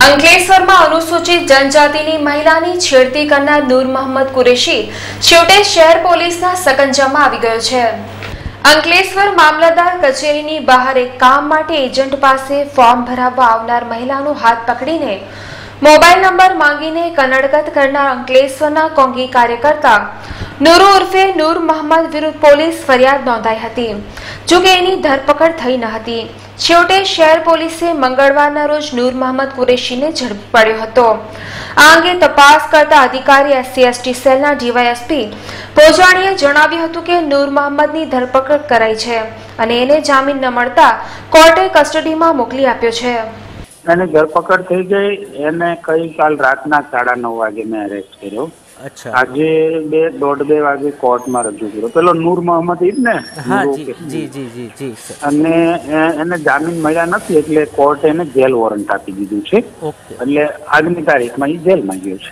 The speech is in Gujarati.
અંકલેશ્વરમાં અનુસૂચિત જનજાતિની મહિલાની છેડતી કરનાર નૂર મોહમ્મદ કુરેશી છેવટે શહેર પોલીસના સકંજામાં આવી ગયો છે. અંકલેશ્વર મામલતદાર કચેરીની બહાર એક કામ માટે એજન્ટ પાસે ફોર્મ ભરાવવા આવનાર મહિલાનો હાથ પકડીને મોબાઈલ નંબર માંગીને કનડગત કરનાર અંકલેશ્વરના કોંગી કાર્યકર્તા નૂરુ ઉર્ફે નૂર મોહમ્મદ વિરુદ્ધ પોલીસ ફરિયાદ નોંધાઈ હતી, જો કે એની ધરપકડ થઈ ન હતી. છેવટે શહેર પોલીસે મંગળવારના રોજ નૂર મોહમ્મદ કુરેશીને ઝડપી પડ્યો હતો. આ અંગે તપાસ કરતા અધિકારી એસસી, એસટી સેલના ડીવાયએસપી પોજાણીએ જણાવ્યું હતું કે નૂર મોહમ્મદની ધરપકડ કરાઈ છે અને એને જામીન ન મળતા કોર્ટે કસ્ટડીમાં મોકલી આપ્યો છે. એની ધરપકડ થઈ ગઈ. એને કઈ કાલ રાતના સાડા નવ વાગે મેં અરેસ્ટ કર્યો. અચ્છા. આજે બે દોઢ બે વાગે કોર્ટમાં રજૂ કર્યો. પેલો નૂર મોહમ્મદ ઈદ ને? જી જી જી જી જી અને એને જામીન મળ્યા નથી એટલે કોર્ટે એને જેલ વોરંટ આપી દીધું છે. એટલે આજની તારીખમાં એ જેલમાં ગયો છે.